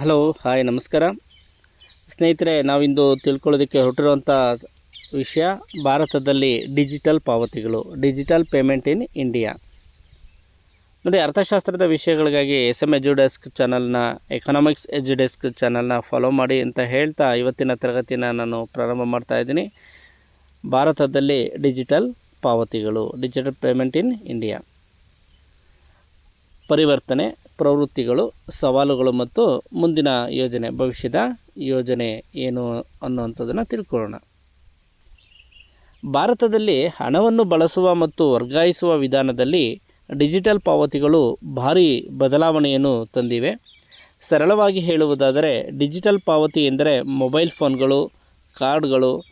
Hello, hi, ನಮಸ್ಕಾರ. ಸ್ನೇಹಿತರೆ, ನಾವಿಂದು ತಿಳ್ಕೊಳ್ಳೋದಕ್ಕೆ ಹೊರಟಿರುವಂಥ ವಿಷಯ ಭಾರತದಲ್ಲಿ ಡಿಜಿಟಲ್ ಪಾವತಿಗಳು, ಡಿಜಿಟಲ್ ಪೇಮೆಂಟ್ ಇನ್ ಇಂಡಿಯಾ. ನೋಡಿ, ಅರ್ಥಶಾಸ್ತ್ರದ ವಿಷಯಗಳಿಗಾಗಿ ಎಸ್ ಎಂ ಎಜು ಡೆಸ್ಕ್ ಚಾನಲ್ನ, ಎಕನಾಮಿಕ್ಸ್ ಎಜು ಡೆಸ್ಕ್ ಚಾನಲ್ನ ಫಾಲೋ ಮಾಡಿ ಅಂತ ಹೇಳ್ತಾ ಇವತ್ತಿನ ತರಗತಿನ ನಾನು ಪ್ರಾರಂಭ ಮಾಡ್ತಾ ಇದ್ದೀನಿ. ಭಾರತದಲ್ಲಿ ಡಿಜಿಟಲ್ ಪಾವತಿಗಳು, ಡಿಜಿಟಲ್ ಪೇಮೆಂಟ್ ಇನ್ ಇಂಡಿಯಾ. ಪರಿವರ್ತನೆ ಪ್ರವೃತ್ತಿಗಳು, ಸವಾಲುಗಳು ಮತ್ತು ಮುಂದಿನ ಯೋಜನೆ, ಭವಿಷ್ಯದ ಯೋಜನೆ ಏನು ಅನ್ನುವಂಥದ್ದನ್ನು ತಿಳ್ಕೊಳ್ಳೋಣ. ಭಾರತದಲ್ಲಿ ಹಣವನ್ನು ಬಳಸುವ ಮತ್ತು ವರ್ಗಾಯಿಸುವ ವಿಧಾನದಲ್ಲಿ ಡಿಜಿಟಲ್ ಪಾವತಿಗಳು ಭಾರೀ ಬದಲಾವಣೆಯನ್ನು ತಂದಿವೆ. ಸರಳವಾಗಿ ಹೇಳುವುದಾದರೆ, ಡಿಜಿಟಲ್ ಪಾವತಿ ಎಂದರೆ ಮೊಬೈಲ್ ಫೋನ್ಗಳು, ಕಾರ್ಡ್ಗಳು,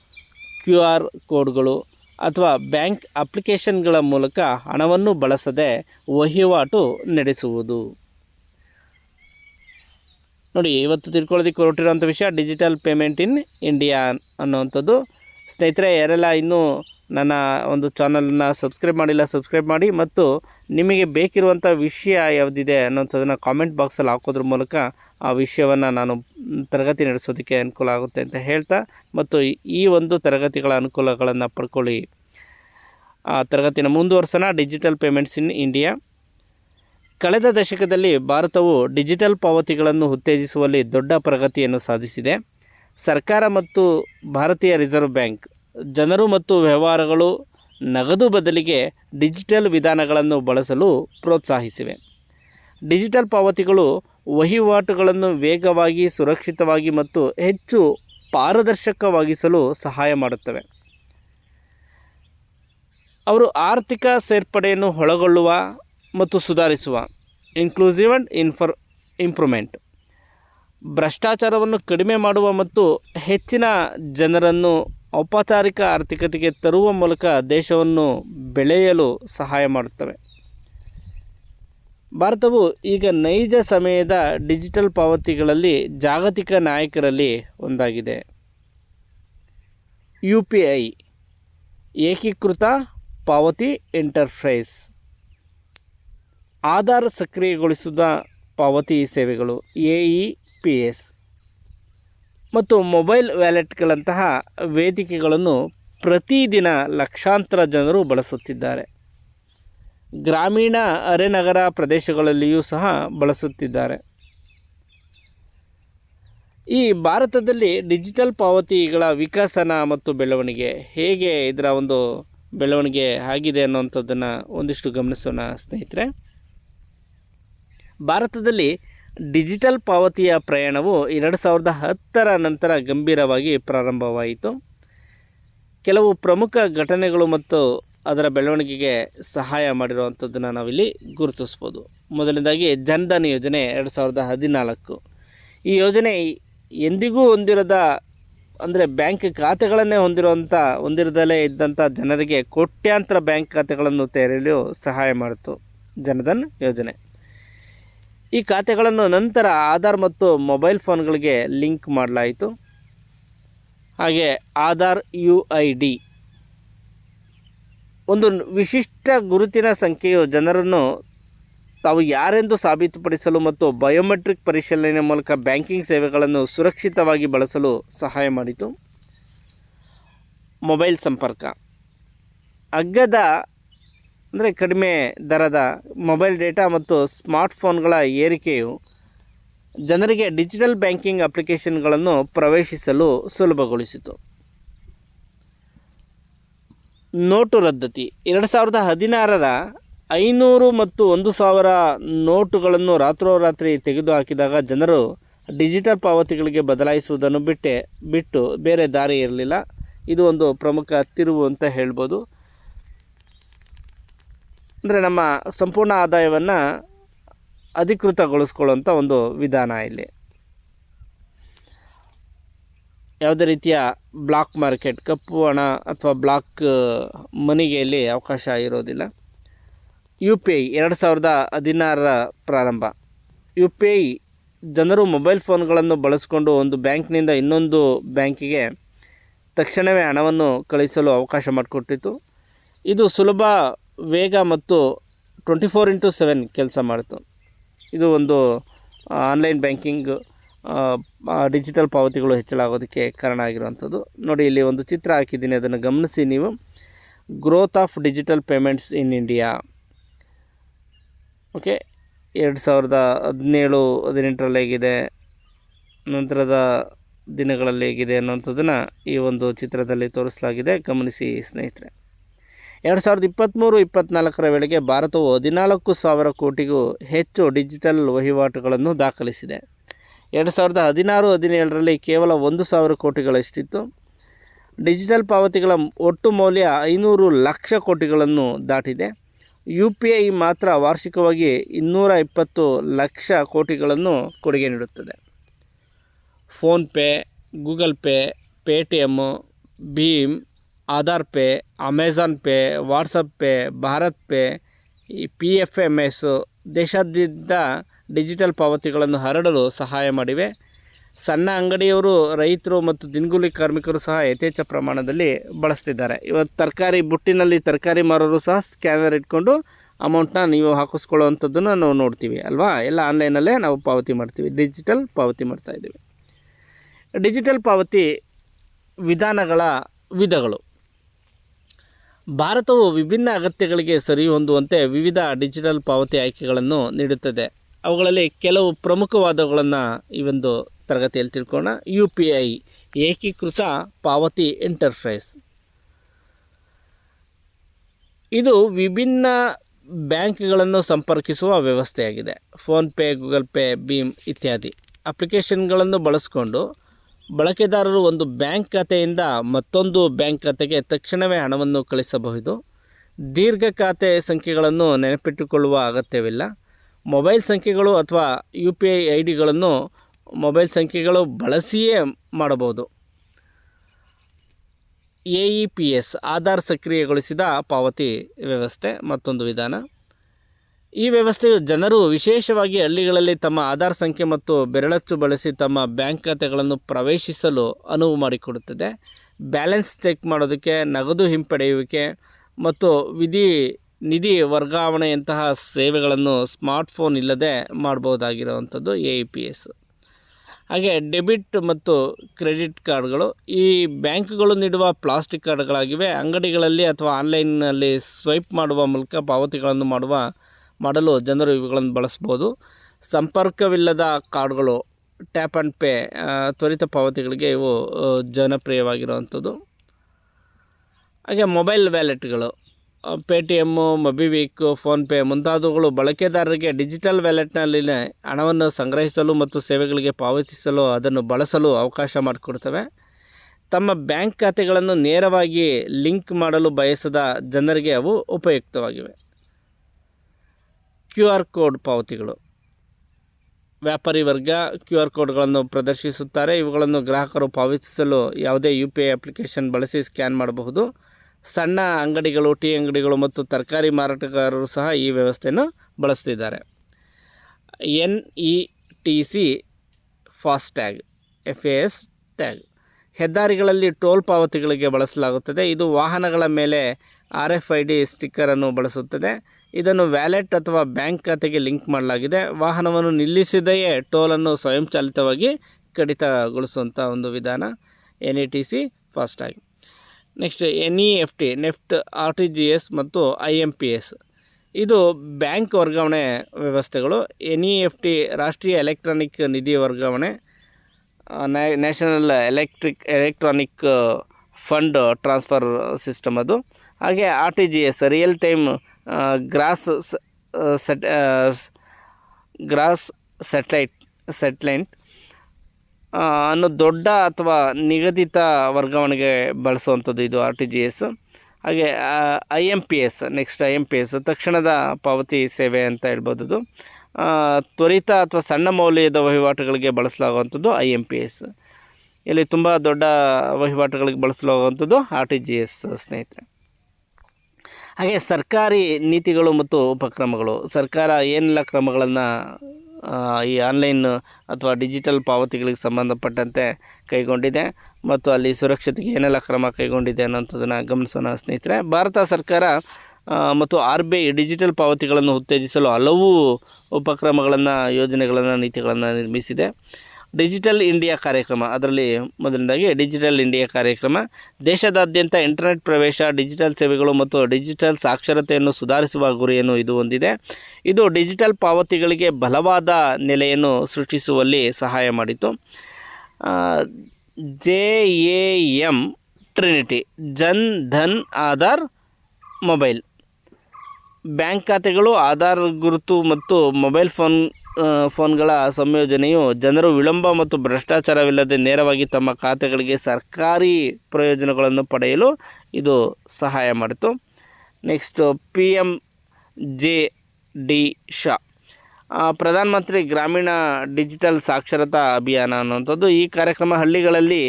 ಕ್ಯೂ ಆರ್ ಕೋಡ್ಗಳು ಅಥವಾ ಬ್ಯಾಂಕ್ ಅಪ್ಲಿಕೇಶನ್ಗಳ ಮೂಲಕ ಹಣವನ್ನು ಬಳಸದೆ ವಹಿವಾಟು ನಡೆಸುವುದು. ನೋಡಿ, ಇವತ್ತು ತಿಳ್ಕೊಳ್ಳೋದಕ್ಕೆ ಹೊರಟಿರೋಂಥ ವಿಷಯ ಡಿಜಿಟಲ್ ಪೇಮೆಂಟ್ ಇನ್ ಇಂಡಿಯಾ ಅನ್ನೋವಂಥದ್ದು. ಸ್ನೇಹಿತರೆ, ಯಾರೆಲ್ಲ ಇನ್ನೂ ನನ್ನ ಒಂದು ಚಾನಲನ್ನು ಸಬ್ಸ್ಕ್ರೈಬ್ ಮಾಡಿಲ್ಲ ಸಬ್ಸ್ಕ್ರೈಬ್ ಮಾಡಿ ಮತ್ತು ನಿಮಗೆ ಬೇಕಿರುವಂಥ ವಿಷಯ ಯಾವುದಿದೆ ಅನ್ನೋಂಥದ್ದನ್ನು ಕಾಮೆಂಟ್ ಬಾಕ್ಸಲ್ಲಿ ಹಾಕೋದ್ರ ಮೂಲಕ ಆ ವಿಷಯವನ್ನು ನಾನು ತರಗತಿ ನಡೆಸೋದಕ್ಕೆ ಅನುಕೂಲ ಆಗುತ್ತೆ ಅಂತ ಹೇಳ್ತಾ ಮತ್ತು ಈ ಒಂದು ತರಗತಿಗಳ ಅನುಕೂಲಗಳನ್ನು ಪಡ್ಕೊಳ್ಳಿ. ಆ ತರಗತಿನ ಮುಂದುವರ್ಸೋಣ. ಡಿಜಿಟಲ್ ಪೇಮೆಂಟ್ಸ್ ಇನ್ ಇಂಡಿಯಾ ಕಳೆದ ದಶಕದಲ್ಲಿ ಭಾರತವು ಡಿಜಿಟಲ್ ಪಾವತಿಗಳನ್ನು ಉತ್ತೇಜಿಸುವಲ್ಲಿ ದೊಡ್ಡ ಪ್ರಗತಿಯನ್ನು ಸಾಧಿಸಿದೆ. ಸರ್ಕಾರ ಮತ್ತು ಭಾರತೀಯ ರಿಸರ್ವ್ ಬ್ಯಾಂಕ್, ಜನರು ಮತ್ತು ವ್ಯವಹಾರಗಳು ನಗದು ಬದಲಿಗೆ ಡಿಜಿಟಲ್ ವಿಧಾನಗಳನ್ನು ಬಳಸಲು ಪ್ರೋತ್ಸಾಹಿಸಿವೆ. ಡಿಜಿಟಲ್ ಪಾವತಿಗಳು ವಹಿವಾಟುಗಳನ್ನು ವೇಗವಾಗಿ, ಸುರಕ್ಷಿತವಾಗಿ ಮತ್ತು ಹೆಚ್ಚು ಪಾರದರ್ಶಕವಾಗಿಸಲು ಸಹಾಯ ಮಾಡುತ್ತವೆ. ಅವರು ಆರ್ಥಿಕ ಸೇರ್ಪಡೆಯನ್ನು ಒಳಗೊಳ್ಳುವ ಮತ್ತು ಸುಧಾರಿಸುವ ಇನ್ಕ್ಲೂಸಿವ್ ಆ್ಯಂಡ್ ಇನ್ಫರ್ ಇಂಪ್ರೂವ್ಮೆಂಟ್ ಭ್ರಷ್ಟಾಚಾರವನ್ನು ಕಡಿಮೆ ಮಾಡುವ ಮತ್ತು ಹೆಚ್ಚಿನ ಜನರನ್ನು ಔಪಚಾರಿಕ ಆರ್ಥಿಕತೆಗೆ ತರುವ ಮೂಲಕ ದೇಶವನ್ನು ಬೆಳೆಯಲು ಸಹಾಯ ಮಾಡುತ್ತವೆ. ಭಾರತವು ಈಗ ನೈಜ ಸಮಯದ ಡಿಜಿಟಲ್ ಪಾವತಿಗಳಲ್ಲಿ ಜಾಗತಿಕ ನಾಯಕರಲ್ಲಿ ಒಂದಾಗಿದೆ. ಯು ಪಿ ಐ ಏಕೀಕೃತ ಪಾವತಿ ಇಂಟರ್ಫೇಸ್ ಆಧಾರ್ ಸಕ್ರಿಯಗೊಳಿಸಿದ ಪಾವತಿ ಸೇವೆಗಳು ಎ ಇ ಪಿ ಎಸ್. ಮತ್ತು ಮೊಬೈಲ್ ವ್ಯಾಲೆಟ್ಗಳಂತಹ ವೇದಿಕೆಗಳನ್ನು ಪ್ರತಿದಿನ ಲಕ್ಷಾಂತರ ಜನರು ಬಳಸುತ್ತಿದ್ದಾರೆ. ಗ್ರಾಮೀಣ ಅರೆನಗರ ಪ್ರದೇಶಗಳಲ್ಲಿಯೂ ಸಹ ಬಳಸುತ್ತಿದ್ದಾರೆ. ಈ ಭಾರತದಲ್ಲಿ ಡಿಜಿಟಲ್ ಪಾವತಿಗಳ ವಿಕಸನ ಮತ್ತು ಬೆಳವಣಿಗೆ ಹೇಗೆ ಇದರ ಒಂದು ಬೆಳವಣಿಗೆ ಆಗಿದೆ ಅನ್ನುವಂಥದ್ದನ್ನು ಒಂದಿಷ್ಟು ಗಮನಿಸೋಣ ಸ್ನೇಹಿತರೆ. ಭಾರತದಲ್ಲಿ ಡಿಜಿಟಲ್ ಪಾವತಿಯ ಪ್ರಯಾಣವು ಎರಡು ಸಾವಿರದ ಹತ್ತರ ನಂತರ ಗಂಭೀರವಾಗಿ ಪ್ರಾರಂಭವಾಯಿತು. ಕೆಲವು ಪ್ರಮುಖ ಘಟನೆಗಳು ಮತ್ತು ಅದರ ಬೆಳವಣಿಗೆಗೆ ಸಹಾಯ ಮಾಡಿರುವಂಥದ್ದನ್ನು ನಾವಿಲ್ಲಿ ಗುರುತಿಸ್ಬೋದು. ಮೊದಲನೇದಾಗಿ ಜನ್ಧನ್ ಯೋಜನೆ ಎರಡು ಸಾವಿರದ ಹದಿನಾಲ್ಕು. ಈ ಯೋಜನೆ ಎಂದಿಗೂ ಹೊಂದಿರದ, ಅಂದರೆ ಬ್ಯಾಂಕ್ ಖಾತೆಗಳನ್ನೇ ಹೊಂದಿರುವಂಥ, ಹೊಂದಿರದಲ್ಲೇ ಇದ್ದಂಥ ಜನರಿಗೆ ಕೋಟ್ಯಾಂತರ ಬ್ಯಾಂಕ್ ಖಾತೆಗಳನ್ನು ತೆರೆಯಲು ಸಹಾಯ ಮಾಡಿತು ಜನಧನ್ ಯೋಜನೆ. ಈ ಖಾತೆಗಳನ್ನು ನಂತರ ಆಧಾರ್ ಮತ್ತು ಮೊಬೈಲ್ ಫೋನ್ಗಳಿಗೆ ಲಿಂಕ್ ಮಾಡಲಾಯಿತು. ಹಾಗೆ ಆಧಾರ್ ಯು ಐ ಡಿ ಒಂದು ವಿಶಿಷ್ಟ ಗುರುತಿನ ಸಂಖ್ಯೆಯು ಜನರನ್ನು ತಾವು ಯಾರೆಂದು ಸಾಬೀತುಪಡಿಸಲು ಮತ್ತು ಬಯೋಮೆಟ್ರಿಕ್ ಪರಿಶೀಲನೆ ಮೂಲಕ ಬ್ಯಾಂಕಿಂಗ್ ಸೇವೆಗಳನ್ನು ಸುರಕ್ಷಿತವಾಗಿ ಬಳಸಲು ಸಹಾಯ ಮಾಡಿತು. ಮೊಬೈಲ್ ಸಂಪರ್ಕ. ಅಗ್ಗದ ಅಂದರೆ ಕಡಿಮೆ ದರದ ಮೊಬೈಲ್ ಡೇಟಾ ಮತ್ತು ಸ್ಮಾರ್ಟ್ಫೋನ್ಗಳ ಏರಿಕೆಯು ಜನರಿಗೆ ಡಿಜಿಟಲ್ ಬ್ಯಾಂಕಿಂಗ್ ಅಪ್ಲಿಕೇಶನ್ಗಳನ್ನು ಪ್ರವೇಶಿಸಲು ಸುಲಭಗೊಳಿಸಿತು. ನೋಟು ರದ್ದತಿ. ಎರಡು ಸಾವಿರದ ಹದಿನಾರರ ಐನೂರು ಮತ್ತು ಒಂದು ಸಾವಿರ ನೋಟುಗಳನ್ನು ರಾತ್ರೋರಾತ್ರಿ ತೆಗೆದುಹಾಕಿದಾಗ ಜನರು ಡಿಜಿಟಲ್ ಪಾವತಿಗಳಿಗೆ ಬದಲಾಯಿಸುವುದನ್ನು ಬಿಟ್ಟೆ, ಬಿಟ್ಟು ಬೇರೆ ದಾರಿ ಇರಲಿಲ್ಲ. ಇದು ಒಂದು ಪ್ರಮುಖ ತಿರುವು ಅಂತ ಹೇಳ್ಬೋದು. ಅಂದರೆ ನಮ್ಮ ಸಂಪೂರ್ಣ ಆದಾಯವನ್ನು ಅಧಿಕೃತಗೊಳಿಸ್ಕೊಳ್ಳುವಂಥ ಒಂದು ವಿಧಾನ ಇಲ್ಲಿ. ಯಾವುದೇ ರೀತಿಯ ಬ್ಲಾಕ್ ಮಾರ್ಕೆಟ್, ಕಪ್ಪು ಹಣ ಅಥವಾ ಬ್ಲಾಕ್ ಮನಿಗೆ ಇಲ್ಲಿ ಅವಕಾಶ ಇರೋದಿಲ್ಲ. ಯು ಪಿ ಐ ಎರಡು ಸಾವಿರದ ಹದಿನಾರರ ಪ್ರಾರಂಭ. ಯು ಪಿ ಐ ಜನರು ಮೊಬೈಲ್ ಫೋನ್ಗಳನ್ನು ಬಳಸಿಕೊಂಡು ಒಂದು ಬ್ಯಾಂಕ್ನಿಂದ ಇನ್ನೊಂದು ಬ್ಯಾಂಕಿಗೆ ತಕ್ಷಣವೇ ಹಣವನ್ನು ಕಳಿಸಲು ಅವಕಾಶ ಮಾಡಿಕೊಟ್ಟಿತ್ತು. ಇದು ಸುಲಭ ವೇಗ ಮತ್ತು ಟ್ವೆಂಟಿ ಫೋರ್ ಇಂಟು ಸೆವೆನ್ ಕೆಲಸ ಮಾಡಿತು ಇದು ಒಂದು ಆನ್ಲೈನ್ ಬ್ಯಾಂಕಿಂಗ್ ಡಿಜಿಟಲ್ ಪಾವತಿಗಳು ಹೆಚ್ಚಳ ಆಗೋದಕ್ಕೆ ಕಾರಣ ಆಗಿರುವಂಥದ್ದು. ನೋಡಿ, ಇಲ್ಲಿ ಒಂದು ಚಿತ್ರ ಹಾಕಿದ್ದೀನಿ. ಅದನ್ನು ಗಮನಿಸಿ ನೀವು. Growth of digital payments in India okay ಎರಡು ಸಾವಿರದ ಹದಿನೇಳು, ಹದಿನೆಂಟರಲ್ಲಿ ಹೇಗಿದೆ, ನಂತರದ ದಿನಗಳಲ್ಲಿ ಹೇಗಿದೆ ಅನ್ನುವಂಥದ್ದನ್ನು ಈ ಒಂದು ಚಿತ್ರದಲ್ಲಿ ತೋರಿಸಲಾಗಿದೆ. ಗಮನಿಸಿ ಸ್ನೇಹಿತರೆ. ಎರಡು ಸಾವಿರದ ಇಪ್ಪತ್ತ್ಮೂರು ಇಪ್ಪತ್ತ್ನಾಲ್ಕರ ವೇಳೆಗೆ ಭಾರತವು ಹದಿನಾಲ್ಕು ಸಾವಿರ ಕೋಟಿಗೂ ಹೆಚ್ಚು ಡಿಜಿಟಲ್ ವಹಿವಾಟುಗಳನ್ನು ದಾಖಲಿಸಿದೆ. ಎರಡು ಸಾವಿರದ ಹದಿನಾರು ಹದಿನೇಳರಲ್ಲಿ ಕೇವಲ ಒಂದು ಸಾವಿರ ಕೋಟಿಗಳಷ್ಟಿತ್ತು. ಡಿಜಿಟಲ್ ಪಾವತಿಗಳ ಒಟ್ಟು ಮೌಲ್ಯ ಐನೂರು ಲಕ್ಷ ಕೋಟಿಗಳನ್ನು ದಾಟಿದೆ. ಯು ಪಿ ಐ ಮಾತ್ರ ವಾರ್ಷಿಕವಾಗಿ ಇನ್ನೂರ ಇಪ್ಪತ್ತು ಲಕ್ಷ ಕೋಟಿಗಳನ್ನು ಕೊಡುಗೆ ನೀಡುತ್ತದೆ. PhonePe, Google Pay Paytm Bhim Aadhaar Pay Amazon Pay, WhatsApp Pay, Bharat Pay, ಈ ಪಿ ಎಫ್ ಎಂ ಎಸ್ಸು ದೇಶಾದ್ಯಂತ ಡಿಜಿಟಲ್ ಪಾವತಿಗಳನ್ನು ಹರಡಲು ಸಹಾಯ ಮಾಡಿವೆ. ಸಣ್ಣ ಅಂಗಡಿಯವರು, ರೈತರು ಮತ್ತು ದಿನಗೂಲಿ ಕಾರ್ಮಿಕರು ಸಹ ಯಥೇಚ್ಛ ಪ್ರಮಾಣದಲ್ಲಿ ಬಳಸ್ತಿದ್ದಾರೆ. ಇವತ್ತು ತರಕಾರಿ ಬುಟ್ಟಿನಲ್ಲಿ ತರಕಾರಿ ಮಾರೋರು ಸಹ ಸ್ಕ್ಯಾನರ್ ಇಟ್ಕೊಂಡು ಅಮೌಂಟ್ನ ನೀವು ಹಾಕಿಸ್ಕೊಳ್ಳುವಂಥದ್ದನ್ನು ನಾವು ನೋಡ್ತೀವಿ, ಅಲ್ವಾ? ಎಲ್ಲ ಆನ್ಲೈನಲ್ಲೇ ನಾವು ಪಾವತಿ ಮಾಡ್ತೀವಿ, ಡಿಜಿಟಲ್ ಪಾವತಿ ಮಾಡ್ತಾಯಿದ್ದೀವಿ ಡಿಜಿಟಲ್ ಪಾವತಿ ವಿಧಾನಗಳ ವಿಧಗಳು. ಭಾರತವು ವಿಭಿನ್ನ ಅಗತ್ಯಗಳಿಗೆ ಸರಿ ಹೊಂದುವಂತೆ ವಿವಿಧ ಡಿಜಿಟಲ್ ಪಾವತಿ ಆಯ್ಕೆಗಳನ್ನು ನೀಡುತ್ತದೆ. ಅವುಗಳಲ್ಲಿ ಕೆಲವು ಪ್ರಮುಖವಾದವುಗಳನ್ನು ಈ ಒಂದು ತರಗತಿಯಲ್ಲಿ ತಿಳ್ಕೊಳ್ಳೋಣ. ಯು ಪಿ ಐ, ಏಕೀಕೃತ ಪಾವತಿ ಇಂಟರ್ಫೇಸ್. ಇದು ವಿಭಿನ್ನ ಬ್ಯಾಂಕ್ಗಳನ್ನು ಸಂಪರ್ಕಿಸುವ ವ್ಯವಸ್ಥೆಯಾಗಿದೆ. ಫೋನ್ಪೇ ಗೂಗಲ್ ಪೇ, ಭೀಮ್ ಇತ್ಯಾದಿ. ಅಪ್ಲಿಕೇಶನ್ಗಳನ್ನು ಬಳಸಿಕೊಂಡು ಬಳಕೆದಾರರು ಒಂದು ಬ್ಯಾಂಕ್ ಖಾತೆಯಿಂದ ಮತ್ತೊಂದು ಬ್ಯಾಂಕ್ ಖಾತೆಗೆ ತಕ್ಷಣವೇ ಹಣವನ್ನು ಕಳಿಸಬಹುದು. ದೀರ್ಘ ಖಾತೆ ಸಂಖ್ಯೆಗಳನ್ನು ನೆನಪಿಟ್ಟುಕೊಳ್ಳುವ ಅಗತ್ಯವಿಲ್ಲ. ಮೊಬೈಲ್ ಸಂಖ್ಯೆಗಳು ಅಥವಾ ಯು ಪಿ ಐ ಐ ಡಿಗಳನ್ನು ಮೊಬೈಲ್ ಸಂಖ್ಯೆಗಳು ಬಳಸಿಯೇ ಮಾಡಬಹುದು. A E P S, Aadhaar ಸಕ್ರಿಯಗೊಳಿಸಿದ ಪಾವತಿ ವ್ಯವಸ್ಥೆ ಮತ್ತೊಂದು ವಿಧಾನ. ಈ ವ್ಯವಸ್ಥೆಯು ಜನರು ವಿಶೇಷವಾಗಿ ಹಳ್ಳಿಗಳಲ್ಲಿ ತಮ್ಮ ಆಧಾರ್ ಸಂಖ್ಯೆ ಮತ್ತು ಬೆರಳಚ್ಚು ಬಳಸಿ ತಮ್ಮ ಬ್ಯಾಂಕ್ ಖಾತೆಗಳನ್ನು ಪ್ರವೇಶಿಸಲು ಅನುವು ಮಾಡಿಕೊಡುತ್ತದೆ. ಬ್ಯಾಲೆನ್ಸ್ ಚೆಕ್ ಮಾಡೋದಕ್ಕೆ, ನಗದು ಹಿಂಪಡೆಯುವಿಕೆ ಮತ್ತು ವಿಧಿ, ನಿಧಿ ವರ್ಗಾವಣೆಯಂತಹ ಸೇವೆಗಳನ್ನು ಸ್ಮಾರ್ಟ್ಫೋನ್ ಇಲ್ಲದೆ ಮಾಡ್ಬೋದಾಗಿರುವಂಥದ್ದು ಎ ಪಿ ಎಸ್. ಹಾಗೆ ಡೆಬಿಟ್ ಮತ್ತು ಕ್ರೆಡಿಟ್ ಕಾರ್ಡ್ಗಳು, ಈ ಬ್ಯಾಂಕ್ಗಳು ನೀಡುವ ಪ್ಲಾಸ್ಟಿಕ್ ಕಾರ್ಡ್ಗಳಾಗಿವೆ. ಅಂಗಡಿಗಳಲ್ಲಿ ಅಥವಾ ಆನ್ಲೈನ್ನಲ್ಲಿ ಸ್ವೈಪ್ ಮಾಡುವ ಮೂಲಕ ಪಾವತಿಗಳನ್ನು ಮಾಡುವ ಮಾಡಲು ಜನರು ಇವುಗಳನ್ನು ಬಳಸ್ಬೋದು ಸಂಪರ್ಕವಿಲ್ಲದ ಕಾರ್ಡ್ಗಳು, ಟ್ಯಾಪ್ ಆ್ಯಂಡ್ ಪೇ ತ್ವರಿತ ಪಾವತಿಗಳಿಗೆ ಇವು ಜನಪ್ರಿಯವಾಗಿರುವಂಥದ್ದು. ಹಾಗೆ ಮೊಬೈಲ್ ವ್ಯಾಲೆಟ್ಗಳು ಪೇಟಿಎಮ್ಮು ಮೊಬಿವಿಕ್ ಫೋನ್ಪೇ ಮುಂತಾದವುಗಳು ಬಳಕೆದಾರರಿಗೆ ಡಿಜಿಟಲ್ ವ್ಯಾಲೆಟ್ನಲ್ಲಿನ ಹಣವನ್ನು ಸಂಗ್ರಹಿಸಲು ಮತ್ತು ಸೇವೆಗಳಿಗೆ ಪಾವತಿಸಲು ಅದನ್ನು ಬಳಸಲು ಅವಕಾಶ ಮಾಡಿಕೊಡ್ತವೆ ತಮ್ಮ ಬ್ಯಾಂಕ್ ಖಾತೆಗಳನ್ನು ನೇರವಾಗಿ ಲಿಂಕ್ ಮಾಡಲು ಬಯಸದ ಜನರಿಗೆ ಅವು ಉಪಯುಕ್ತವಾಗಿವೆ. ಕ್ಯೂ ಆರ್ ಕೋಡ್ ಪಾವತಿಗಳು. ವ್ಯಾಪಾರಿ ವರ್ಗ ಕ್ಯೂ ಆರ್ ಕೋಡ್ಗಳನ್ನು ಪ್ರದರ್ಶಿಸುತ್ತಾರೆ. ಇವುಗಳನ್ನು ಗ್ರಾಹಕರು ಪಾವತಿಸಲು ಯಾವುದೇ ಯು ಪಿ ಐ ಅಪ್ಲಿಕೇಶನ್ ಬಳಸಿ ಸ್ಕ್ಯಾನ್ ಮಾಡಬಹುದು. ಸಣ್ಣ ಅಂಗಡಿಗಳು, ಟೀ ಅಂಗಡಿಗಳು ಮತ್ತು ತರಕಾರಿ ಮಾರಾಟಗಾರರು ಸಹ ಈ ವ್ಯವಸ್ಥೆಯನ್ನು ಬಳಸ್ತಿದ್ದಾರೆ N E T C FASTag F A S tag. ಹೆದ್ದಾರಿಗಳಲ್ಲಿ ಟೋಲ್ ಪಾವತಿಗಳಿಗೆ ಬಳಸಲಾಗುತ್ತದೆ. ಇದು ವಾಹನಗಳ ಮೇಲೆ ಆರ್ ಎಫ್ ಐ ಡಿ ಸ್ಟಿಕ್ಕರನ್ನು ಬಳಸುತ್ತದೆ. ಇದನ್ನು ವ್ಯಾಲೆಟ್ ಅಥವಾ ಬ್ಯಾಂಕ್ ಖಾತೆಗೆ ಲಿಂಕ್ ಮಾಡಲಾಗಿದೆ. ವಾಹನವನ್ನು ನಿಲ್ಲಿಸಿದೆಯೇ ಟೋಲನ್ನು ಸ್ವಯಂಚಾಲಿತವಾಗಿ ಕಡಿತಗೊಳಿಸುವಂಥ ಒಂದು ವಿಧಾನ N E T C FASTag next N E F T, NEFT, R T G S ಮತ್ತು ಐ ಎಂ ಪಿ ಎಸ್. ಇದು ಬ್ಯಾಂಕ್ ವರ್ಗಾವಣೆ ವ್ಯವಸ್ಥೆಗಳು. ಎನ್ ಇ ಎಫ್ ಟಿ ರಾಷ್ಟ್ರೀಯ ಎಲೆಕ್ಟ್ರಾನಿಕ್ ನಿಧಿ ವರ್ಗಾವಣೆ ನ್ಯಾ- national electric, electronic fund transfer system ಅದು. ಹಾಗೆ R T G S, real time gross set gross settlement settlement ಅನ್ನೋ ದೊಡ್ಡ ಅಥವಾ ನಿಗದಿತ ವರ್ಗಾವಣೆಗೆ ಬಳಸುವಂಥದ್ದು ಇದು ಆರ್ ಟಿ ಜಿ ಎಸ್. ಹಾಗೆ I M P S next I M P S, ತಕ್ಷಣದ ಪಾವತಿ ಸೇವೆ ಅಂತ ಹೇಳ್ಬೋದು ತ್ವರಿತ ಅಥವಾ ಸಣ್ಣ ಮೌಲ್ಯದ ವಹಿವಾಟುಗಳಿಗೆ ಬಳಸಲಾಗುವಂಥದ್ದು ಐ ಎಂ ಪಿ ಎಸ್. ಇಲ್ಲಿ ತುಂಬ ದೊಡ್ಡ ವಹಿವಾಟುಗಳಿಗೆ ಬಳಸಲಾಗುವಂಥದ್ದು ಆರ್ ಟಿ ಜಿ ಎಸ್, ಸ್ನೇಹಿತರೆ. ಹಾಗೆ ಸರ್ಕಾರಿ ನೀತಿಗಳು ಮತ್ತು ಉಪಕ್ರಮಗಳು. ಸರ್ಕಾರ ಏನೆಲ್ಲ ಕ್ರಮಗಳನ್ನು ಈ ಆನ್ಲೈನ್ ಅಥವಾ ಡಿಜಿಟಲ್ ಪಾವತಿಗಳಿಗೆ ಸಂಬಂಧಪಟ್ಟಂತೆ ಕೈಗೊಂಡಿದೆ ಮತ್ತು ಅಲ್ಲಿ ಸುರಕ್ಷತೆಗೆ ಏನೆಲ್ಲ ಕ್ರಮ ಕೈಗೊಂಡಿದೆ ಅನ್ನೋಂಥದ್ದನ್ನು ಗಮನಿಸೋಣ ಸ್ನೇಹಿತರೆ. ಭಾರತ ಸರ್ಕಾರ ಮತ್ತು ಆರ್ ಬಿ ಐ ಡಿಜಿಟಲ್ ಪಾವತಿಗಳನ್ನು ಉತ್ತೇಜಿಸಲು ಹಲವು ಉಪಕ್ರಮಗಳನ್ನು, ಯೋಜನೆಗಳನ್ನು, ನೀತಿಗಳನ್ನು ನಿರ್ಮಿಸಿದೆ. ಡಿಜಿಟಲ್ ಇಂಡಿಯಾ ಕಾರ್ಯಕ್ರಮ. ಅದರಲ್ಲಿ ಮೊದಲನೇದಾಗಿ ಡಿಜಿಟಲ್ ಇಂಡಿಯಾ ಕಾರ್ಯಕ್ರಮ. ದೇಶದಾದ್ಯಂತ ಇಂಟರ್ನೆಟ್ ಪ್ರವೇಶ, ಡಿಜಿಟಲ್ ಸೇವೆಗಳು ಮತ್ತು ಡಿಜಿಟಲ್ ಸಾಕ್ಷರತೆಯನ್ನು ಸುಧಾರಿಸುವ ಗುರಿಯನ್ನು ಇದು ಹೊಂದಿದೆ. ಇದು ಡಿಜಿಟಲ್ ಪಾವತಿಗಳಿಗೆ ಬಲವಾದ ನೆಲೆಯನ್ನು ಸೃಷ್ಟಿಸುವಲ್ಲಿ ಸಹಾಯ ಮಾಡಿತು. J A M trinity Jan Dhan Aadhaar mobile. Bank ಖಾತೆಗಳು, ಆಧಾರ್ ಗುರುತು ಮತ್ತು ಮೊಬೈಲ್ ಫೋನ್ ಫೋನ್ಗಳ ಸಂಯೋಜನೆಯು ಜನರು ವಿಳಂಬ ಮತ್ತು ಭ್ರಷ್ಟಾಚಾರವಿಲ್ಲದೆ ನೇರವಾಗಿ ತಮ್ಮ ಖಾತೆಗಳಿಗೆ ಸರ್ಕಾರಿ ಪ್ರಯೋಜನಗಳನ್ನು ಪಡೆಯಲು ಇದು ಸಹಾಯ ಮಾಡಿತು. Next P M J D Shah. ಪ್ರಧಾನಮಂತ್ರಿ ಗ್ರಾಮೀಣ ಡಿಜಿಟಲ್ ಸಾಕ್ಷರತಾ ಅಭಿಯಾನ ಅನ್ನುವಂಥದ್ದು ಈ ಕಾರ್ಯಕ್ರಮ ಹಳ್ಳಿಗಳಲ್ಲಿ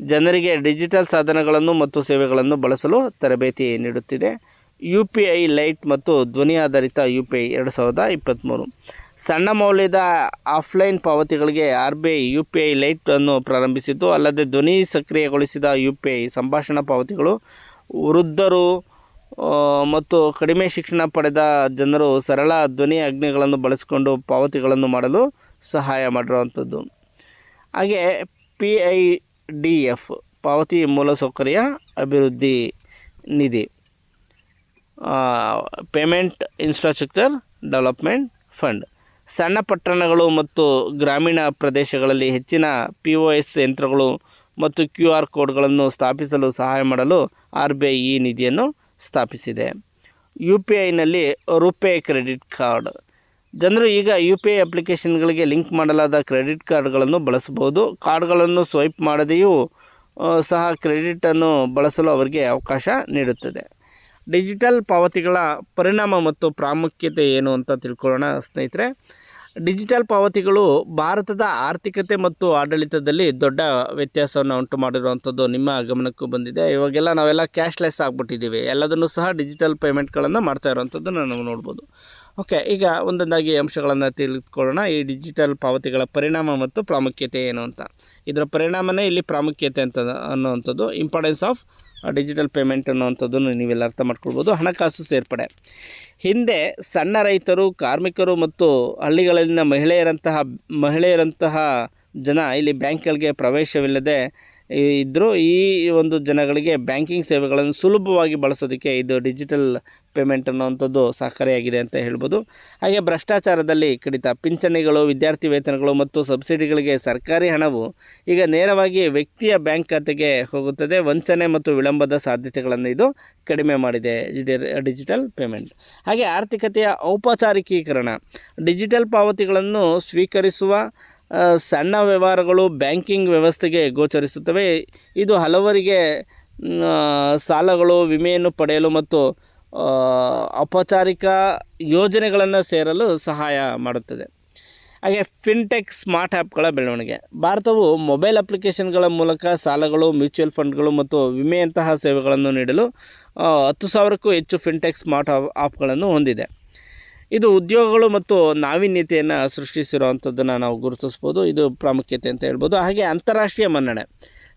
ಜನರಿಗೆ ಡಿಜಿಟಲ್ ಸಾಧನಗಳನ್ನು ಮತ್ತು ಸೇವೆಗಳನ್ನು ಬಳಸಲು ತರಬೇತಿ ನೀಡುತ್ತಿದೆ. ಯು ಪಿ ಐ ಲೈಟ್ ಮತ್ತು ಧ್ವನಿ ಆಧಾರಿತ ಯು ಪಿ ಐ ಎರಡು ಸಾವಿರದ ಇಪ್ಪತ್ತ್ಮೂರು. ಸಣ್ಣ ಮೌಲ್ಯದ ಆಫ್ಲೈನ್ ಪಾವತಿಗಳಿಗೆ R B I U P I lite ಅನ್ನು ಪ್ರಾರಂಭಿಸಿತು ಅಲ್ಲದೆ ಧ್ವನಿ ಸಕ್ರಿಯಗೊಳಿಸಿದ ಯು ಪಿ ಐ ಸಂಭಾಷಣಾ ಪಾವತಿಗಳು ವೃದ್ಧರು ಮತ್ತು ಕಡಿಮೆ ಶಿಕ್ಷಣ ಪಡೆದ ಜನರು ಸರಳ ಧ್ವನಿ ಅಗ್ನಿಗಳನ್ನು ಬಳಸಿಕೊಂಡು ಪಾವತಿಗಳನ್ನು ಮಾಡಲು ಸಹಾಯ ಮಾಡಿರುವಂಥದ್ದು. ಹಾಗೆ ಪಿ ಐ ಡಿ ಎಫ್ ಪಾವತಿ ಮೂಲಸೌಕರ್ಯ ಅಭಿವೃದ್ಧಿ ನಿಧಿ. Payment infrastructure development fund. ಸಣ್ಣ ಪಟ್ಟಣಗಳು ಮತ್ತು ಗ್ರಾಮೀಣ ಪ್ರದೇಶಗಳಲ್ಲಿ ಹೆಚ್ಚಿನ ಪಿ ಒ ಎಸ್ ಯಂತ್ರಗಳು ಮತ್ತು ಕ್ಯೂ ಆರ್ ಕೋಡ್ಗಳನ್ನು ಸ್ಥಾಪಿಸಲು ಸಹಾಯ ಮಾಡಲು ಆರ್ ಬಿ ಐ ಈ ನಿಧಿಯನ್ನು ಸ್ಥಾಪಿಸಿದೆ. ಯು ಪಿ ಐನಲ್ಲಿ ರುಪೇ ಕ್ರೆಡಿಟ್ ಕಾರ್ಡ್. ಜನರು ಈಗ ಯು ಪಿ ಐ ಅಪ್ಲಿಕೇಶನ್ಗಳಿಗೆ ಲಿಂಕ್ ಮಾಡಲಾದ ಕ್ರೆಡಿಟ್ ಕಾರ್ಡ್ಗಳನ್ನು ಬಳಸಬಹುದು. ಕಾರ್ಡ್ಗಳನ್ನು ಸ್ವೈಪ್ ಮಾಡದೆಯೂ ಸಹ ಕ್ರೆಡಿಟನ್ನು ಬಳಸಲು ಅವರಿಗೆ ಅವಕಾಶ ನೀಡುತ್ತದೆ. ಡಿಜಿಟಲ್ ಪಾವತಿಗಳ ಪರಿಣಾಮ ಮತ್ತು ಪ್ರಾಮುಖ್ಯತೆ ಏನು ಅಂತ ತಿಳ್ಕೊಳ್ಳೋಣ ಸ್ನೇಹಿತರೆ. ಡಿಜಿಟಲ್ ಪಾವತಿಗಳು ಭಾರತದ ಆರ್ಥಿಕತೆ ಮತ್ತು ಆಡಳಿತದಲ್ಲಿ ದೊಡ್ಡ ವ್ಯತ್ಯಾಸವನ್ನು ಉಂಟು ಮಾಡಿರುವಂಥದ್ದು ನಿಮ್ಮ ಗಮನಕ್ಕೂ ಬಂದಿದೆ. ಇವಾಗೆಲ್ಲ ನಾವೆಲ್ಲ ಕ್ಯಾಶ್ಲೆಸ್ ಆಗಿಬಿಟ್ಟಿದ್ದೀವಿ. ಎಲ್ಲದನ್ನು ಸಹ ಡಿಜಿಟಲ್ ಪೇಮೆಂಟ್ಗಳನ್ನು ಮಾಡ್ತಾ ಇರೋವಂಥದ್ದನ್ನು ನಾವು ನೋಡ್ಬೋದು. ಓಕೆ, ಈಗ ಒಂದೊಂದಾಗಿ ಅಂಶಗಳನ್ನು ತಿಳಿದುಕೊಳ್ಳೋಣ. ಈ ಡಿಜಿಟಲ್ ಪಾವತಿಗಳ ಪರಿಣಾಮ ಮತ್ತು ಪ್ರಾಮುಖ್ಯತೆ ಏನು ಅಂತ. ಇದರ ಪರಿಣಾಮನೇ ಇಲ್ಲಿ ಪ್ರಾಮುಖ್ಯತೆ ಅಂತ ಅನ್ನುವಂಥದ್ದು. ಇಂಪಾರ್ಟೆನ್ಸ್ ಆಫ್ ಡಿಜಿಟಲ್ ಪೇಮೆಂಟ್ ಅನ್ನುವಂಥದ್ದನ್ನು ನೀವೆಲ್ಲ ಅರ್ಥ ಮಾಡ್ಕೊಳ್ಬೋದು. ಹಣಕಾಸು ಸೇರ್ಪಡೆ. ಹಿಂದೆ ಸಣ್ಣ ರೈತರು, ಕಾರ್ಮಿಕರು ಮತ್ತು ಹಳ್ಳಿಗಳಲ್ಲಿನ ಮಹಿಳೆಯರಂತಹ ಮಹಿಳೆಯರಂತಹ ಜನ ಇಲ್ಲಿ ಬ್ಯಾಂಕ್ಗಳಿಗೆ ಪ್ರವೇಶವಿಲ್ಲದೆ ಇದ್ದರೂ ಈ ಒಂದು ಜನಗಳಿಗೆ ಬ್ಯಾಂಕಿಂಗ್ ಸೇವೆಗಳನ್ನು ಸುಲಭವಾಗಿ ಬಳಸೋದಕ್ಕೆ ಇದು ಡಿಜಿಟಲ್ ಪೇಮೆಂಟ್ ಅನ್ನುವಂಥದ್ದು ಸಹಕಾರಿಯಾಗಿದೆ ಅಂತ ಹೇಳ್ಬೋದು. ಹಾಗೆ ಭ್ರಷ್ಟಾಚಾರದಲ್ಲಿ ಕಡಿತ ಪಿಂಚಣಿಗಳು, ವಿದ್ಯಾರ್ಥಿ ವೇತನಗಳು ಮತ್ತು ಸಬ್ಸಿಡಿಗಳಿಗೆ ಸರ್ಕಾರಿ ಹಣವು ಈಗ ನೇರವಾಗಿ ವ್ಯಕ್ತಿಯ ಬ್ಯಾಂಕ್ ಖಾತೆಗೆ ಹೋಗುತ್ತದೆ. ವಂಚನೆ ಮತ್ತು ವಿಳಂಬದ ಸಾಧ್ಯತೆಗಳನ್ನು ಇದು ಕಡಿಮೆ ಮಾಡಿದೆ ಡಿಜಿಟಲ್ ಪೇಮೆಂಟ್. ಹಾಗೆ ಆರ್ಥಿಕತೆಯ ಔಪಚಾರಿಕೀಕರಣ. ಡಿಜಿಟಲ್ ಪಾವತಿಗಳನ್ನು ಸ್ವೀಕರಿಸುವ ಸಣ್ಣ ವ್ಯವಹಾರಗಳು ಬ್ಯಾಂಕಿಂಗ್ ವ್ಯವಸ್ಥೆಗೆ ಗೋಚರಿಸುತ್ತವೆ. ಇದು ಹಲವರಿಗೆ ಸಾಲಗಳು, ವಿಮೆಯನ್ನು ಪಡೆಯಲು ಮತ್ತು ಔಪಚಾರಿಕ ಯೋಜನೆಗಳನ್ನು ಸೇರಲು ಸಹಾಯ ಮಾಡುತ್ತದೆ. ಹಾಗೆ ಫಿನ್ಟೆಕ್ ಸ್ಮಾರ್ಟ್ ಆ್ಯಪ್ಗಳ ಬೆಳವಣಿಗೆ. ಭಾರತವು ಮೊಬೈಲ್ ಅಪ್ಲಿಕೇಶನ್ಗಳ ಮೂಲಕ ಸಾಲಗಳು ಮ್ಯೂಚುವಲ್ ಫಂಡ್ಗಳು ಮತ್ತು ವಿಮೆಯಂತಹ ಸೇವೆಗಳನ್ನು ನೀಡಲು ಹತ್ತು ಸಾವಿರಕ್ಕೂ ಹೆಚ್ಚು ಫಿನ್ಟೆಕ್ ಸ್ಮಾರ್ಟ್ ಆ್ಯಪ್ಗಳನ್ನು ಹೊಂದಿದೆ. ಇದು ಉದ್ಯೋಗಗಳು ಮತ್ತು ನಾವೀನ್ಯತೆಯನ್ನು ಸೃಷ್ಟಿಸಿರುವಂಥದ್ದನ್ನು ನಾವು ಗುರುತಿಸ್ಬೋದು. ಇದು ಪ್ರಾಮುಖ್ಯತೆ ಅಂತ ಹೇಳ್ಬೋದು. ಹಾಗೆ ಅಂತಾರಾಷ್ಟ್ರೀಯ ಮನ್ನಣೆ.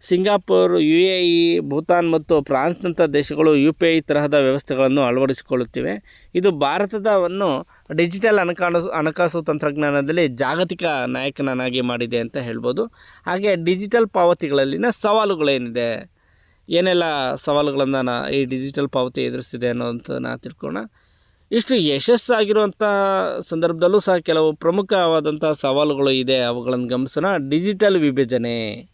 Singapore U A E Bhutan ಮತ್ತು ಫ್ರಾನ್ಸ್ನಂಥ ದೇಶಗಳು ಯು ಪಿ ಐ ತರಹದ ವ್ಯವಸ್ಥೆಗಳನ್ನು ಅಳವಡಿಸಿಕೊಳ್ಳುತ್ತಿವೆ. ಇದು ಭಾರತದವನ್ನು ಡಿಜಿಟಲ್ ಹಣಕಾಸು ಹಣಕಾಸು ತಂತ್ರಜ್ಞಾನದಲ್ಲಿ ಜಾಗತಿಕ ನಾಯಕನನ್ನಾಗಿ ಮಾಡಿದೆ ಅಂತ ಹೇಳ್ಬೋದು. ಹಾಗೆ ಡಿಜಿಟಲ್ ಪಾವತಿಗಳಲ್ಲಿನ ಸವಾಲುಗಳೇನಿದೆ? ಏನೆಲ್ಲ ಸವಾಲುಗಳನ್ನು ಈ ಡಿಜಿಟಲ್ ಪಾವತಿ ಎದುರಿಸಿದೆ ಅನ್ನೋಂಥದ್ದನ್ನ ತಿಳ್ಕೊಳ್ಳೋಣ. ಇಷ್ಟು ಯಶಸ್ಸಾಗಿರುವಂಥ ಸಂದರ್ಭದಲ್ಲೂ ಸಹ ಕೆಲವು ಪ್ರಮುಖವಾದಂಥ ಸವಾಲುಗಳು ಇದೆ. ಅವುಗಳನ್ನು ಗಮನಿಸೋಣ. ಡಿಜಿಟಲ್ ವಿಭಜನೆ.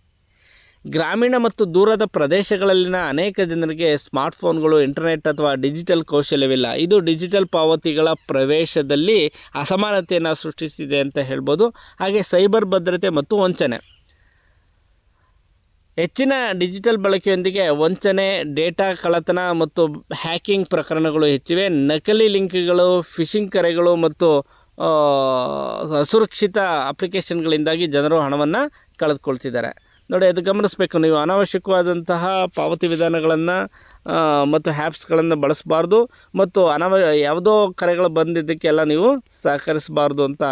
ಗ್ರಾಮೀಣ ಮತ್ತು ದೂರದ ಪ್ರದೇಶಗಳಲ್ಲಿನ ಅನೇಕ ಜನರಿಗೆ ಸ್ಮಾರ್ಟ್ಫೋನ್ಗಳು, ಇಂಟರ್ನೆಟ್ ಅಥವಾ ಡಿಜಿಟಲ್ ಕೌಶಲ್ಯವಿಲ್ಲ. ಇದು ಡಿಜಿಟಲ್ ಪಾವತಿಗಳ ಪ್ರವೇಶದಲ್ಲಿ ಅಸಮಾನತೆಯನ್ನು ಸೃಷ್ಟಿಸಿದೆ ಅಂತ ಹೇಳ್ಬೋದು. ಹಾಗೆ ಸೈಬರ್ ಭದ್ರತೆ ಮತ್ತು ವಂಚನೆ. ಹೆಚ್ಚಿನ ಡಿಜಿಟಲ್ ಬಳಕೆಯೊಂದಿಗೆ ವಂಚನೆ, ಡೇಟಾ ಕಳ್ಳತನ ಮತ್ತು ಹ್ಯಾಕಿಂಗ್ ಪ್ರಕರಣಗಳು ಹೆಚ್ಚಿವೆ. ನಕಲಿ ಲಿಂಕ್ಗಳು, ಫಿಶಿಂಗ್ ಕರೆಗಳು ಮತ್ತು ಅಸುರಕ್ಷಿತ ಅಪ್ಲಿಕೇಶನ್ಗಳಿಂದಾಗಿ ಜನರು ಹಣವನ್ನು ಕಳೆದುಕೊಳ್ತಿದ್ದಾರೆ. ನೋಡಿ, ಅದು ಗಮನಿಸಬೇಕು. ನೀವು ಅನಾವಶ್ಯಕವಾದಂತಹ ಪಾವತಿ ವಿಧಾನಗಳನ್ನು ಮತ್ತು ಹ್ಯಾಪ್ಸ್ಗಳನ್ನು ಬಳಸಬಾರ್ದು ಮತ್ತು ಅನಾವ, ಯಾವುದೋ ಕರೆಗಳು ಬಂದಿದ್ದಕ್ಕೆಲ್ಲ ನೀವು ಸಹಕರಿಸಬಾರ್ದು ಅಂತ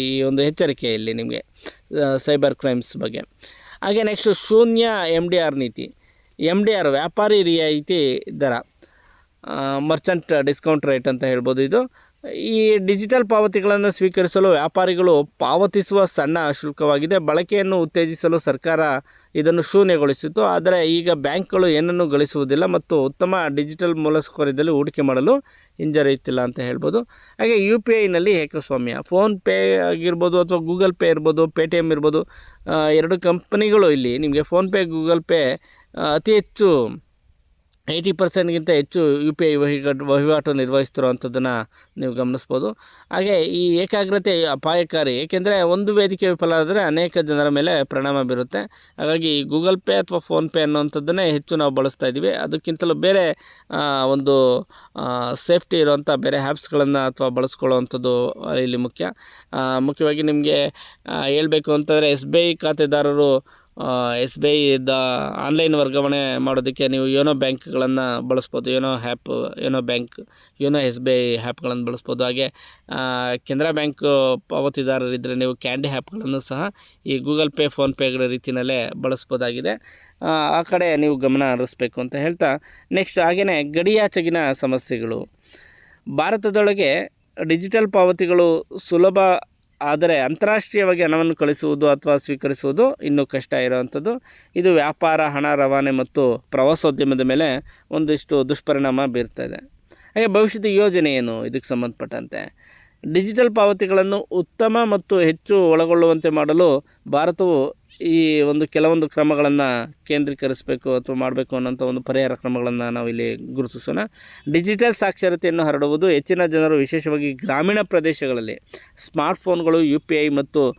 ಈ ಒಂದು ಎಚ್ಚರಿಕೆ ಇಲ್ಲಿ ನಿಮಗೆ ಸೈಬರ್ ಕ್ರೈಮ್ಸ್ ಬಗ್ಗೆ. ಹಾಗೆ ನೆಕ್ಸ್ಟ್ ಶೂನ್ಯ ಎಂ ಡಿ ಆರ್ ನೀತಿ. ಎಂ ಡಿ ಆರ್ ವ್ಯಾಪಾರಿ ರಿಯಾಯಿತಿ ದರ. ಮರ್ಚೆಂಟ್ ಡಿಸ್ಕೌಂಟ್ ರೇಟ್ ಅಂತ ಹೇಳ್ಬೋದು ಇದು. ಈ ಡಿಜಿಟಲ್ ಪಾವತಿಗಳನ್ನು ಸ್ವೀಕರಿಸಲು ವ್ಯಾಪಾರಿಗಳು ಪಾವತಿಸುವ ಸಣ್ಣ ಶುಲ್ಕವಾಗಿದೆ. ಬಳಕೆಯನ್ನು ಉತ್ತೇಜಿಸಲು ಸರ್ಕಾರ ಇದನ್ನು ಶೂನ್ಯಗೊಳಿಸಿತ್ತು. ಆದರೆ ಈಗ ಬ್ಯಾಂಕ್ಗಳು ಏನನ್ನು ಗಳಿಸುವುದಿಲ್ಲ ಮತ್ತು ಉತ್ತಮ ಡಿಜಿಟಲ್ ಮೂಲಸೌಕರ್ಯದಲ್ಲಿ ಹೂಡಿಕೆ ಮಾಡಲು ಹಿಂಜರಿಯುತ್ತಿಲ್ಲ ಅಂತ ಹೇಳ್ಬೋದು. ಹಾಗೆ ಯು ಪಿ ಐನಲ್ಲಿ ಏಕಸ್ವಾಮ್ಯ. ಫೋನ್ಪೇ ಆಗಿರ್ಬೋದು ಅಥವಾ ಗೂಗಲ್ ಪೇ ಇರ್ಬೋದು ಪೇ ಟಿ ಎಂ ಇರ್ಬೋದು ಎರಡು ಕಂಪನಿಗಳು ಇಲ್ಲಿ ನಿಮಗೆ ಫೋನ್ಪೇ, ಗೂಗಲ್ ಪೇ ಅತಿ ಹೆಚ್ಚು ಏಯ್ಟಿ ಪರ್ಸೆಂಟ್ಗಿಂತ ಹೆಚ್ಚು ಯು ಪಿ ಐ ವಹಿವಾಟು ವಹಿವಾಟು ನಿರ್ವಹಿಸ್ತಿರುವಂಥದ್ದನ್ನು ನೀವು ಗಮನಿಸ್ಬೋದು. ಹಾಗೆ ಈ ಏಕಾಗ್ರತೆ ಅಪಾಯಕಾರಿ, ಏಕೆಂದರೆ ಒಂದು ವೇದಿಕೆ ವಿಫಲ ಆದರೆ ಅನೇಕ ಜನರ ಮೇಲೆ ಪರಿಣಾಮ ಬೀರುತ್ತೆ. ಹಾಗಾಗಿ ಗೂಗಲ್ ಪೇ ಅಥವಾ ಫೋನ್ಪೇ ಅನ್ನೋವಂಥದ್ದನ್ನೇ ಹೆಚ್ಚು ನಾವು ಬಳಸ್ತಾ ಇದ್ದೀವಿ. ಅದಕ್ಕಿಂತಲೂ ಬೇರೆ ಒಂದು ಸೇಫ್ಟಿ ಇರುವಂಥ ಬೇರೆ ಆ್ಯಪ್ಸ್ಗಳನ್ನು ಅಥವಾ ಬಳಸ್ಕೊಳ್ಳುವಂಥದ್ದು ಇಲ್ಲಿ ಮುಖ್ಯ. ಮುಖ್ಯವಾಗಿ ನಿಮಗೆ ಹೇಳಬೇಕು ಅಂತಂದರೆ ಎಸ್ ಬಿ ಐ ಖಾತೆದಾರರು ಎಸ್ ಬಿ ಐದ ಆನ್ಲೈನ್ ವರ್ಗಾವಣೆ ಮಾಡೋದಕ್ಕೆ ನೀವು ಯೋನೋ ಬ್ಯಾಂಕ್ಗಳನ್ನು ಬಳಸ್ಬೋದು, YONO app YONO bank, YONO S B I ಹ್ಯಾಪ್ಗಳನ್ನು ಬಳಸ್ಬೋದು. ಹಾಗೆ ಕೆನರಾ ಬ್ಯಾಂಕ್ ಪಾವತಿದಾರರಿದ್ದರೆ ನೀವು ಕ್ಯಾಂಡಿ ಹ್ಯಾಪ್ಗಳನ್ನು ಸಹ ಈ ಗೂಗಲ್ ಪೇ ಫೋನ್ಪೇಗಳ ರೀತಿಯಲ್ಲೇ ಬಳಸ್ಬೋದಾಗಿದೆ. ಆ ಕಡೆ ನೀವು ಗಮನ ಹರಿಸ್ಬೇಕು ಅಂತ ಹೇಳ್ತಾ, ನೆಕ್ಸ್ಟ್ ಹಾಗೆಯೇ ಗಡಿಯಾಚೆಗಿನ ಸಮಸ್ಯೆಗಳು. ಭಾರತದೊಳಗೆ ಡಿಜಿಟಲ್ ಪಾವತಿಗಳು ಸುಲಭ ಆದರೆ ಅಂತಾರಾಷ್ಟ್ರೀಯವಾಗಿ ಹಣವನ್ನು ಕಳಿಸುವುದು ಅಥವಾ ಸ್ವೀಕರಿಸುವುದು ಇನ್ನೂ ಕಷ್ಟ ಇರುವಂಥದ್ದು. ಇದು ವ್ಯಾಪಾರ, ಹಣ, ರವಾನೆ ಮತ್ತು ಪ್ರವಾಸೋದ್ಯಮದ ಮೇಲೆ ಒಂದಿಷ್ಟು ದುಷ್ಪರಿಣಾಮ ಬೀರ್ತಾ ಇದೆ. ಹಾಗೆ ಭವಿಷ್ಯದ ಯೋಜನೆ ಏನು? ಇದಕ್ಕೆ ಸಂಬಂಧಪಟ್ಟಂತೆ ಡಿಜಿಟಲ್ ಪಾವತಿಗಳನ್ನು ಉತ್ತಮ ಮತ್ತು ಹೆಚ್ಚು ಒಳಗೊಳ್ಳುವಂತೆ ಮಾಡಲು ಭಾರತವು ಈ ಒಂದು ಕೆಲವೊಂದು ಕ್ರಮಗಳನ್ನು ಕೇಂದ್ರೀಕರಿಸಬೇಕು ಅಥವಾ ಮಾಡಬೇಕು ಅನ್ನೋಂಥ ಒಂದು ಪರಿಹಾರ ಕ್ರಮಗಳನ್ನು ನಾವು ಇಲ್ಲಿ ಗುರುತಿಸೋಣ. ಡಿಜಿಟಲ್ ಸಾಕ್ಷರತೆಯನ್ನು ಹರಡುವುದು ಹೆಚ್ಚಿನ ಜನರು, ವಿಶೇಷವಾಗಿ ಗ್ರಾಮೀಣ ಪ್ರದೇಶಗಳಲ್ಲಿ ಸ್ಮಾರ್ಟ್ಫೋನ್ಗಳು ಯು ಪಿ ಐ ಮತ್ತು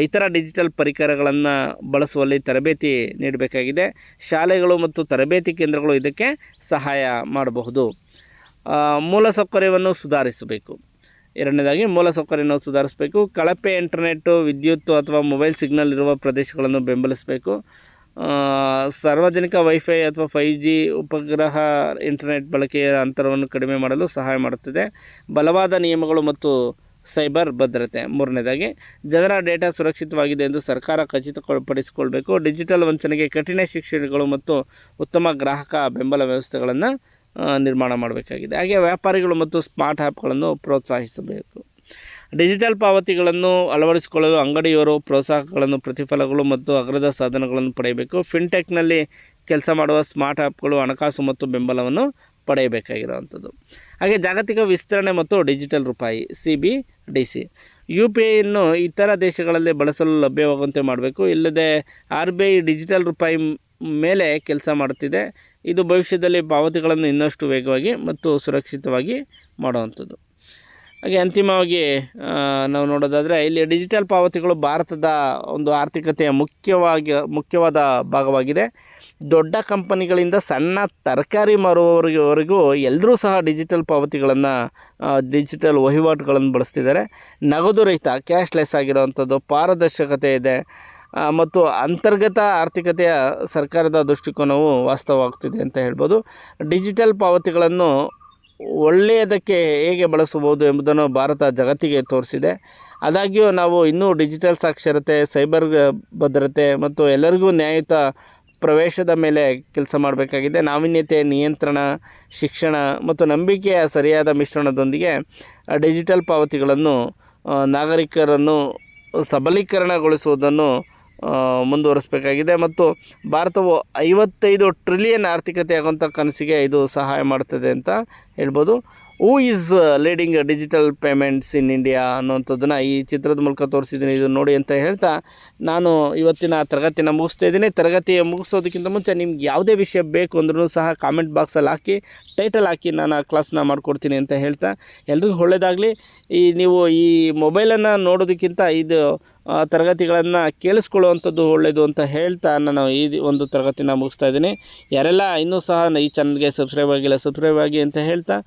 ಇತರ ಡಿಜಿಟಲ್ ಪರಿಕರಗಳನ್ನು ಬಳಸುವಲ್ಲಿ ತರಬೇತಿ ನೀಡಬೇಕಾಗಿದೆ. ಶಾಲೆಗಳು ಮತ್ತು ತರಬೇತಿ ಕೇಂದ್ರಗಳು ಇದಕ್ಕೆ ಸಹಾಯ ಮಾಡಬಹುದು. ಮೂಲಸೌಕರ್ಯವನ್ನು ಸುಧಾರಿಸಬೇಕು. ಎರಡನೇದಾಗಿ ಮೂಲಸೌಕರ್ಯವನ್ನು ಸುಧಾರಿಸಬೇಕು. ಕಳಪೆ ಇಂಟರ್ನೆಟ್ಟು ವಿದ್ಯುತ್ ಅಥವಾ ಮೊಬೈಲ್ ಸಿಗ್ನಲ್ ಇರುವ ಪ್ರದೇಶಗಳನ್ನು ಬೆಂಬಲಿಸಬೇಕು. ಸಾರ್ವಜನಿಕ ವೈಫೈ ಅಥವಾ ಫೈ ಜಿ ಉಪಗ್ರಹ ಇಂಟರ್ನೆಟ್ ಬಳಕೆಯ ಅಂತರವನ್ನು ಕಡಿಮೆ ಮಾಡಲು ಸಹಾಯ ಮಾಡುತ್ತದೆ. ಬಲವಾದ ನಿಯಮಗಳು ಮತ್ತು ಸೈಬರ್ ಭದ್ರತೆ. ಮೂರನೇದಾಗಿ, ಜನರ ಡೇಟಾ ಸುರಕ್ಷಿತವಾಗಿದೆ ಎಂದು ಸರ್ಕಾರ ಖಚಿತಪಡಿಸಿಕೊಳ್ಬೇಕು. ಡಿಜಿಟಲ್ ವಂಚನೆಗೆ ಕಠಿಣ ಶಿಕ್ಷೆಗಳು ಮತ್ತು ಉತ್ತಮ ಗ್ರಾಹಕ ಬೆಂಬಲ ವ್ಯವಸ್ಥೆಗಳನ್ನು ನಿರ್ಮಾಣ ಮಾಡಬೇಕಾಗಿದೆ. ಹಾಗೆ ವ್ಯಾಪಾರಿಗಳು ಮತ್ತು ಸ್ಮಾರ್ಟ್ ಆ್ಯಪ್ಗಳನ್ನು ಪ್ರೋತ್ಸಾಹಿಸಬೇಕು. ಡಿಜಿಟಲ್ ಪಾವತಿಗಳನ್ನು ಅಳವಡಿಸಿಕೊಳ್ಳಲು ಅಂಗಡಿಯವರು ಪ್ರೋತ್ಸಾಹಗಳನ್ನು, ಪ್ರತಿಫಲಗಳು ಮತ್ತು ಅಗ್ರದ ಸಾಧನಗಳನ್ನು ಪಡೆಯಬೇಕು. ಫಿನ್ಟೆಕ್ನಲ್ಲಿ ಕೆಲಸ ಮಾಡುವ ಸ್ಮಾರ್ಟ್ ಆ್ಯಪ್ಗಳು ಹಣಕಾಸು ಮತ್ತು ಬೆಂಬಲವನ್ನು ಪಡೆಯಬೇಕಾಗಿರುವಂಥದ್ದು. ಹಾಗೆ ಜಾಗತಿಕ ವಿಸ್ತರಣೆ ಮತ್ತು ಡಿಜಿಟಲ್ ರೂಪಾಯಿ, C B D C. U P ಐಯನ್ನು ಇತರ ದೇಶಗಳಲ್ಲಿ ಬಳಸಲು ಲಭ್ಯವಾಗುವಂತೆ ಮಾಡಬೇಕು. ಇಲ್ಲದೆ ಆರ್ ಬಿ ಐ ಡಿಜಿಟಲ್ ರೂಪಾಯಿ ಮೇಲೆ ಕೆಲಸ ಮಾಡುತ್ತಿದೆ. ಇದು ಭವಿಷ್ಯದಲ್ಲಿ ಪಾವತಿಗಳನ್ನು ಇನ್ನಷ್ಟು ವೇಗವಾಗಿ ಮತ್ತು ಸುರಕ್ಷಿತವಾಗಿ ಮಾಡುವಂಥದ್ದು. ಹಾಗೆ ಅಂತಿಮವಾಗಿ ನಾವು ನೋಡೋದಾದರೆ ಇಲ್ಲಿ ಡಿಜಿಟಲ್ ಪಾವತಿಗಳು ಭಾರತದ ಒಂದು ಆರ್ಥಿಕತೆಯ ಮುಖ್ಯವಾಗಿ, ಮುಖ್ಯವಾದ ಭಾಗವಾಗಿದೆ. ದೊಡ್ಡ ಕಂಪನಿಗಳಿಂದ ಸಣ್ಣ ತರಕಾರಿ ಮಾರುವವರೆಗೂ ಎಲ್ಲರೂ ಸಹ ಡಿಜಿಟಲ್ ಪಾವತಿಗಳನ್ನು ಡಿಜಿಟಲ್ ವಹಿವಾಟುಗಳನ್ನು ಬಳಸ್ತಿದ್ದಾರೆ. ನಗದು ರಹಿತ ಕ್ಯಾಶ್ಲೆಸ್ ಆಗಿರೋವಂಥದ್ದು ಪಾರದರ್ಶಕತೆ ಇದೆ. ಮತ್ತು ಅಂತರ್ಗತ ಆರ್ಥಿಕತೆಯ ಸರ್ಕಾರದ ದೃಷ್ಟಿಕೋನವು ವಾಸ್ತವವಾಗ್ತಿದೆ ಅಂತ ಹೇಳ್ಬೋದು. ಡಿಜಿಟಲ್ ಪಾವತಿಗಳನ್ನು ಒಳ್ಳೆಯದಕ್ಕೆ ಹೇಗೆ ಬಳಸಬಹುದು ಎಂಬುದನ್ನು ಭಾರತ ಜಗತ್ತಿಗೆ ತೋರಿಸಿದೆ. ಆದಾಗ್ಯೂ ನಾವು ಇನ್ನೂ ಡಿಜಿಟಲ್ ಸಾಕ್ಷರತೆ, ಸೈಬರ್ ಭದ್ರತೆ ಮತ್ತು ಎಲ್ಲರಿಗೂ ನ್ಯಾಯಯುತ ಪ್ರವೇಶದ ಮೇಲೆ ಕೆಲಸ ಮಾಡಬೇಕಾಗಿದೆ. ನಾವೀನ್ಯತೆ, ನಿಯಂತ್ರಣ, ಶಿಕ್ಷಣ ಮತ್ತು ನಂಬಿಕೆಯ ಸರಿಯಾದ ಮಿಶ್ರಣದೊಂದಿಗೆ ಡಿಜಿಟಲ್ ಪಾವತಿಗಳನ್ನು ನಾಗರಿಕರನ್ನು ಸಬಲೀಕರಣಗೊಳಿಸುವುದನ್ನು ಮುಂದುವರಿಸಬೇಕಾಗಿದೆ ಮತ್ತು ಭಾರತವು ಐವತ್ತೈದು ಟ್ರಿಲಿಯನ್ ಆರ್ಥಿಕತೆ ಆಗುವಂಥ ಕನಸಿಗೆ ಇದು ಸಹಾಯ ಮಾಡ್ತದೆ ಅಂತ ಹೇಳ್ಬೋದು. Who is leading digital payments in India ಅನ್ನುವಂಥದ್ದನ್ನು ಈ ಚಿತ್ರದ ಮೂಲಕ ತೋರಿಸಿದ್ದೀನಿ. ಇದು ನೋಡಿ ಅಂತ ಹೇಳ್ತಾ ನಾನು ಇವತ್ತಿನ ತರಗತಿನ ಮುಗಿಸ್ತಾ ಇದ್ದೀನಿ. ತರಗತಿ ಮುಗಿಸೋದಕ್ಕಿಂತ ಮುಂಚೆ ನಿಮ್ಗೆ ಯಾವುದೇ ವಿಷಯ ಬೇಕು ಅಂದ್ರೂ ಸಹ ಕಾಮೆಂಟ್ ಬಾಕ್ಸಲ್ಲಿ ಹಾಕಿ ಟೈಟಲ್ ಹಾಕಿ ನಾನು ಆ ಕ್ಲಾಸ್ನ ಮಾಡಿಕೊಡ್ತೀನಿ ಅಂತ ಹೇಳ್ತಾ. ಎಲ್ರಿಗೂ ಒಳ್ಳೆಯದಾಗಲಿ ಈ ನೀವು ಈ ಮೊಬೈಲನ್ನು ನೋಡೋದಕ್ಕಿಂತ ಇದು ತರಗತಿಗಳನ್ನು ಕೇಳಿಸ್ಕೊಳ್ಳುವಂಥದ್ದು ಒಳ್ಳೆಯದು ಅಂತ ಹೇಳ್ತಾ ನಾನು ಈ ಒಂದು ತರಗತಿನ ಮುಗಿಸ್ತಾ ಇದ್ದೀನಿ. ಯಾರೆಲ್ಲ ಇನ್ನೂ ಸಹ ಈ ಚಾನಲ್ಗೆ ಸಬ್ಸ್ಕ್ರೈಬ್ ಆಗಿಲ್ಲ ಸಬ್ಸ್ಕ್ರೈಬ್ ಆಗಿ ಅಂತ ಹೇಳ್ತಾ,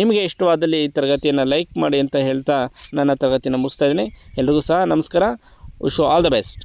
ನಿಮಗೆ ಇಷ್ಟವಾದಲ್ಲಿ ಈ ತರಗತಿಯನ್ನು ಲೈಕ್ ಮಾಡಿ ಅಂತ ಹೇಳ್ತಾ ನನ್ನ ತರಗತಿನ ಮುಗಿಸ್ತಾ ಇದ್ದೀನಿ. ಎಲ್ರಿಗೂ ಸಹ ನಮಸ್ಕಾರ. Wish all the best